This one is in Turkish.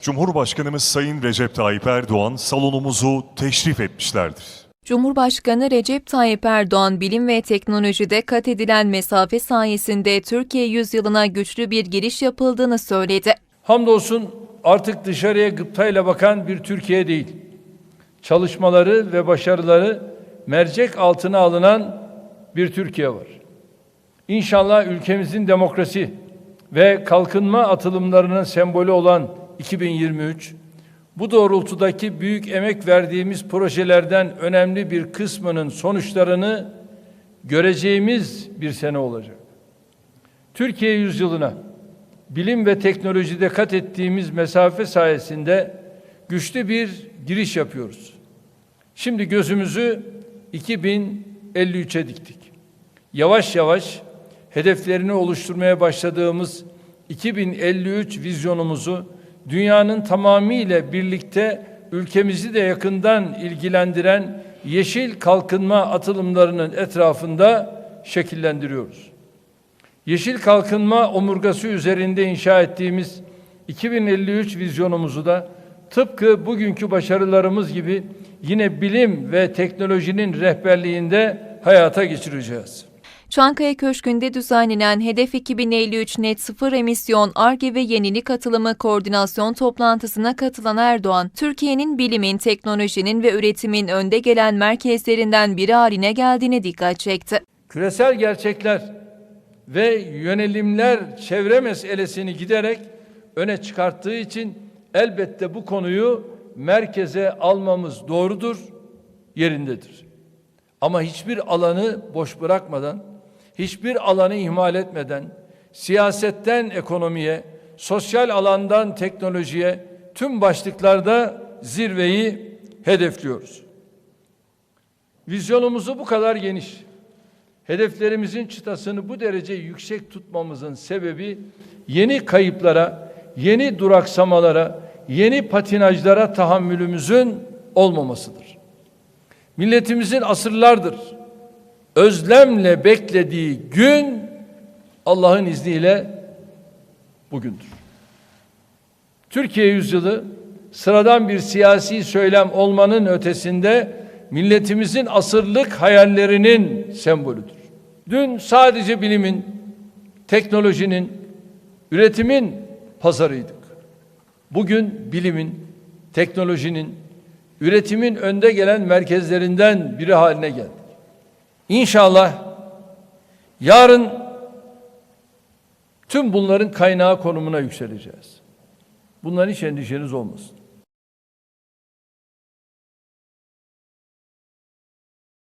Cumhurbaşkanımız Sayın Recep Tayyip Erdoğan salonumuzu teşrif etmişlerdir. Cumhurbaşkanı Recep Tayyip Erdoğan bilim ve teknolojide kat edilen mesafe sayesinde Türkiye yüzyılına güçlü bir giriş yapıldığını söyledi. Hamdolsun artık dışarıya gıptayla bakan bir Türkiye değil. Çalışmaları ve başarıları mercek altına alınan bir Türkiye var. İnşallah ülkemizin demokrasi ve kalkınma atılımlarının sembolü olan 2023 bu doğrultudaki büyük emek verdiğimiz projelerden önemli bir kısmının sonuçlarını göreceğimiz bir sene olacak. Türkiye yüzyılına bilim ve teknolojide kat ettiğimiz mesafe sayesinde güçlü bir giriş yapıyoruz. Şimdi gözümüzü 2053'e diktik. Yavaş yavaş hedeflerini oluşturmaya başladığımız 2053 vizyonumuzu dünyanın tamamıyla birlikte ülkemizi de yakından ilgilendiren yeşil kalkınma atılımlarının etrafında şekillendiriyoruz. Yeşil kalkınma omurgası üzerinde inşa ettiğimiz 2053 vizyonumuzu da tıpkı bugünkü başarılarımız gibi yine bilim ve teknolojinin rehberliğinde hayata geçireceğiz. Çankaya Köşkü'nde düzenlenen Hedef 2053 Net Sıfır Emisyon ARGE ve Yenilik Katılımı Koordinasyon toplantısına katılan Erdoğan, Türkiye'nin bilimin, teknolojinin ve üretimin önde gelen merkezlerinden biri haline geldiğine dikkat çekti. Küresel gerçekler ve yönelimler çevre meselesini giderek öne çıkarttığı için elbette bu konuyu merkeze almamız doğrudur, yerindedir. Ama hiçbir alanı boş bırakmadan, hiçbir alanı ihmal etmeden, siyasetten ekonomiye, sosyal alandan teknolojiye tüm başlıklarda zirveyi hedefliyoruz. Vizyonumuzu bu kadar geniş, hedeflerimizin çıtasını bu derece yüksek tutmamızın sebebi yeni kayıplara, yeni duraksamalara, yeni patinajlara tahammülümüzün olmamasıdır. Milletimizin asırlardır özlemle beklediği gün Allah'ın izniyle bugündür. Türkiye yüzyılı sıradan bir siyasi söylem olmanın ötesinde milletimizin asırlık hayallerinin sembolüdür. Dün sadece bilimin, teknolojinin, üretimin pazarıydık. Bugün bilimin, teknolojinin, üretimin önde gelen merkezlerinden biri haline geldik. İnşallah yarın tüm bunların kaynağı konumuna yükseleceğiz. Bunların hiç endişeniz olmasın.